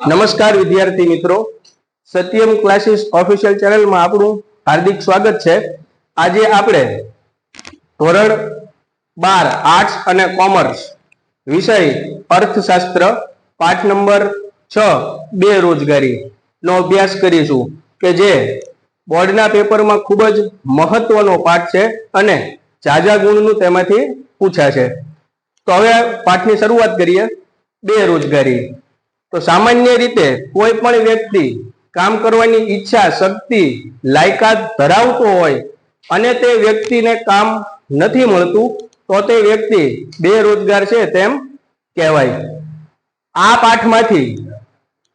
નમસ્કાર વિદ્યાર્થી મિત્રો. સત્યમ ક્લાસીસ ઓફિશિયલ ચેનલમાં આપણું હાર્દિક સ્વાગત છે. આજે આપણે ધોરણ બાર આર્ટ્સ અને કોમર્સ વિષય અર્થશાસ્ત્ર પાઠ નંબર છ બેરોજગારી નો અભ્યાસ કરીશું કે જે બોર્ડના પેપરમાં ખૂબ જ મહત્વનો પાઠ છે અને જાજા ગુણનું તેમાંથી પૂછાશે. તો હવે પાઠની શરૂઆત કરીએ. બેરોજગારી તો સામાન્ય રીતે કોઈ પણ વ્યક્તિ કામ કરવાની ઈચ્છા, શક્તિ, લાયકાત ધરાવતો હોય અને તે વ્યક્તિને કામ નથી મળતું, તો તે વ્યક્તિ બેરોજગાર છે તેમ કહેવાય. આ પાઠમાંથી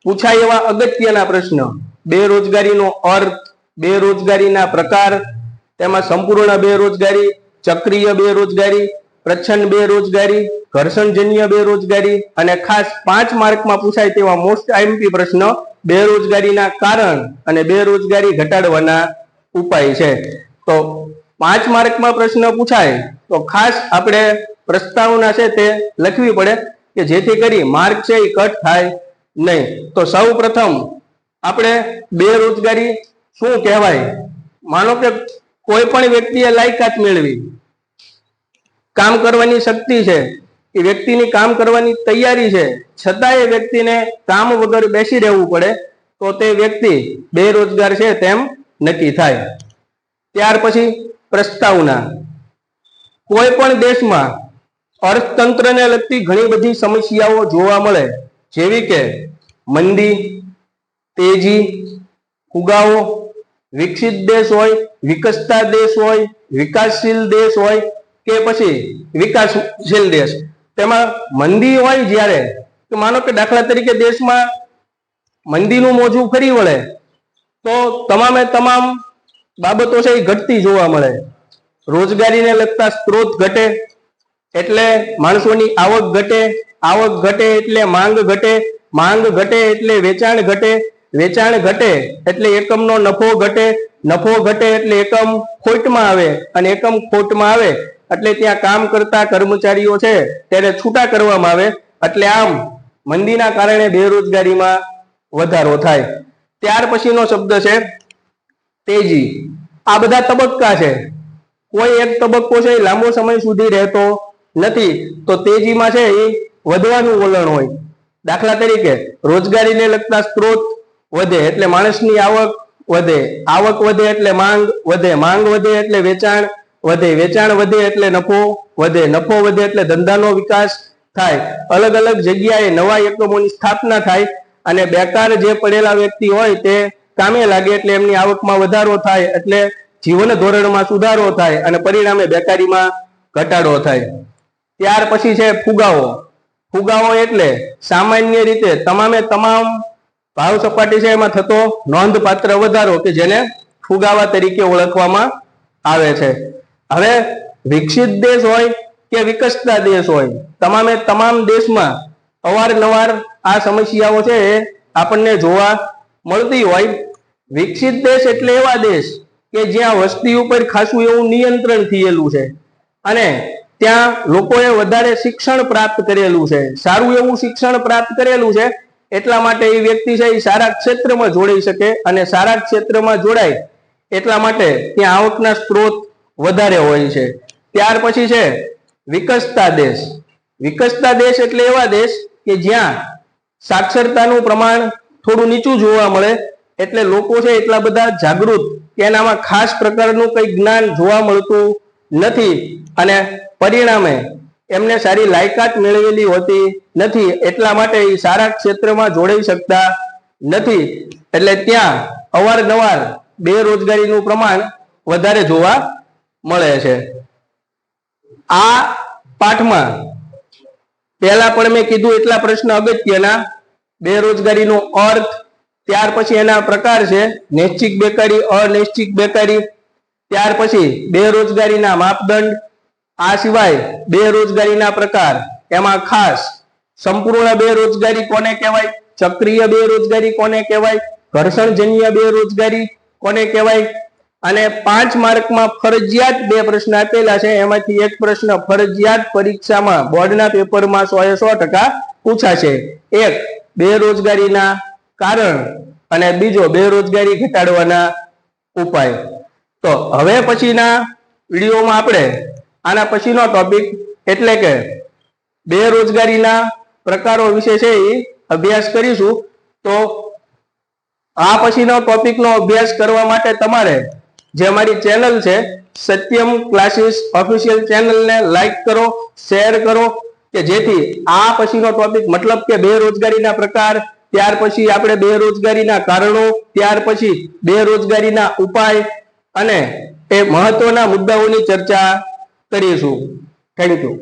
પૂછાય એવા અગત્યના પ્રશ્ન. બેરોજગારીનો અર્થ, બેરોજગારીના પ્રકાર, તેમાં સંપૂર્ણ બેરોજગારી, ચક્રીય બેરોજગારી પ્રચ્છન્ન બેરોજગારી ઘર્ષણજન્ય બેરોજગારી અને ખાસ પાંચ માર્કમાં પૂછાય તેવા મોસ્ટ આઈએમપી પ્રશ્ન બેરોજગારીના કારણ અને બેરોજગારી ઘટાડવાના ઉપાય છે. તો પાંચ માર્કમાં પ્રશ્ન પૂછાય, તો ખાસ આપણે પ્રસ્તાવના છે તે લખવી પડે કે જેથી કરી માર્ક છે એ કટ થાય નહીં. તો સૌ પ્રથમ આપણે બેરોજગારી શું કહેવાય? માનો કે કોઈ પણ વ્યક્તિએ લાયકાત મેળવી કામ કરવાની શક્તિ છે, એ વ્યક્તિની કામ કરવાની તૈયારી છે છતાં એ વ્યક્તિને કામ વગર બેસી રહેવું પડે, તો તે વ્યક્તિ બેરોજગાર છે તેમ નક્કી થાય. ત્યાર પછી પ્રસ્તાવના. કોઈ પણ દેશમાં અર્થતંત્રને લગતી ઘણી બધી સમસ્યાઓ જોવા મળે, જેવી કે મંદી, તેજી ફુગાવો વિકસિત દેશ હોય, વિકસતા દેશ હોય, વિકાસશીલ દેશ હોય કે પછી વિકાસશીલ દેશ. તેમાં મંદી હોય જ્યારે કે માનો કે દાખલા તરીકે દેશમાં મંદીનું મોજું ફરી વળે, તો તમામે તમામ બાબતો છે એ ઘટતી જોવા મળે. રોજગારીને લગતા સ્ત્રોત ઘટે, એટલે માણસોની આવક ઘટે આવક ઘટે એટલે માંગ ઘટે માંગ ઘટે એટલે વેચાણ ઘટે વેચાણ ઘટે એટલે એકમનો નફો ઘટે નફો ઘટે એટલે એકમ ખોટમાં આવે, અને એકમ ખોટમાં આવે એટલે ત્યાં કામ કરતા કર્મચારીઓ છે, તેને છૂટા કરવામાં આવે. એટલે આમ, મંદીના કારણે બેરોજગારીમાં વધારો થાય. ત્યાર પછીનો શબ્દ છે, તેજી. આ બધા તબક્કા છે. કોઈ એક તબક્કો છે લાંબો સમય સુધી રહેતો નથી. તો તેજીમાં છે, એ વધવાનું વલણ હોય. દાખલા તરીકે, રોજગારીને લગતા સ્ત્રોત વધે એટલે માણસની આવક વધે. આવક વધે એટલે માંગ વધે. માંગ વધે એટલે વેચાણ વધે, વેચાણ વધે એટલે નફો વધે નફો વધે એટલે ધંધાનો વિકાસ થાય. અલગ અલગ જગ્યાએ નવા એકમોની સ્થાપના થાય અને બેકાર જે પડેલા વ્યક્તિ હોય તે કામે લાગે એટલે એમની આવકમાં વધારો થાય એટલે જીવન ધોરણમાં સુધારો થાય અને પરિણામે બેકારીમાં ઘટાડો થાય. ત્યાર પછી છે ફુગાવો. ફુગાવો એટલે સામાન્ય રીતે તમામે તમામ ભાવ સપાટી છે એમાં થતો નોંધપાત્ર વધારો કે જેને ફુગાવા તરીકે ઓળખવામાં આવે છે. હવે વિકસિત દેશ હોય કે વિકસતા દેશ હોય, તમામે તમામ દેશમાં અવારનવાર આ સમસ્યાઓ છે એ આપણને જોવા મળતી હોય. વિકસિત દેશ એટલે એવા દેશ કે જ્યાં વસ્તી ઉપર ખાસું એવું નિયંત્રણ થયેલું છે અને ત્યાં લોકોએ વધારે શિક્ષણ પ્રાપ્ત કરેલું છે. સારું એવું શિક્ષણ પ્રાપ્ત કરેલું છે, એટલા માટે એ વ્યક્તિ છે એ સારા ક્ષેત્રમાં જોડાઈ શકે અને સારા ક્ષેત્રમાં જોડાય એટલા માટે ત્યાં આવકના સ્ત્રોત વધારે હોય છે. ત્યાર પછી છે, વિકસતા દેશ. વિકસતા દેશ એટલે એવા દેશ કે જ્યાં સાક્ષરતાનું પ્રમાણ થોડું નીચું જોવા મળે, એટલે લોકો છે એટલા બધા જાગૃત કે એનામાં ખાસ પ્રકારનું કંઈ જ્ઞાન જોવા મળતું નથી અને પરિણામે એમને સારી લાયકાત મેળવેલી હોતી નથી, એટલા માટે એ સારા ક્ષેત્રમાં જોડાઈ શકતા નથી. એટલે ત્યાં અવારનવાર બેરોજગારીનું પ્રમાણ વધારે જોવા મળે છે. આ પાઠમાં પહેલા પણ મેં કીધું એટલા પ્રશ્ન અગત્યના. બેરોજગારીનો અર્થ, ત્યાર પછી એના પ્રકાર છે નૈશ્ચિક બેકારી અનૈશ્ચિક બેકારી. ત્યાર પછી બેરોજગારીના માપદંડ, આ સિવાય બેરોજગારીના પ્રકાર, એમાં ખાસ સંપૂર્ણ બેરોજગારી કોને કહેવાય? ચક્રીય બેરોજગારી કોને કહેવાય? ઘર્ષણજન્ય બેરોજગારી કોને કહેવાય? અને પાંચ માર્કમાં ફરજિયાત બે પ્રશ્ન આપેલા છે. એમાંથી એક પ્રશ્ન ફરજિયાત પરીક્ષામાં બોર્ડના પેપરમાં સો એ સો ટકા પૂછાશે. એક, બેરોજગારીના કારણ અને બીજો, બેરોજગારી ઘટાડવાના ઉપાય. તો હવે પછીના વિડીયોમાં આપણે આના પછીનો ટોપિક એટલે કે બેરોજગારીના પ્રકારો વિશે છે એ અભ્યાસ કરીશું. તો આ પછીનો ટોપિકનો અભ્યાસ કરવા માટે તમારે જે અમારી ચેનલ છે સત્યમ ક્લાસીસ ઓફિશિયલ ચેનલને લાઈક કરો શેર કરો, કે જેથી આ પછીનો ટોપિક મતલબ કે બેરોજગારીના પ્રકાર, ત્યાર પછી આપણે બેરોજગારીના કારણો, ત્યાર પછી બેરોજગારીના ઉપાય અને એ મહત્વના મુદ્દાઓની ચર્ચા કરીશું. Thank you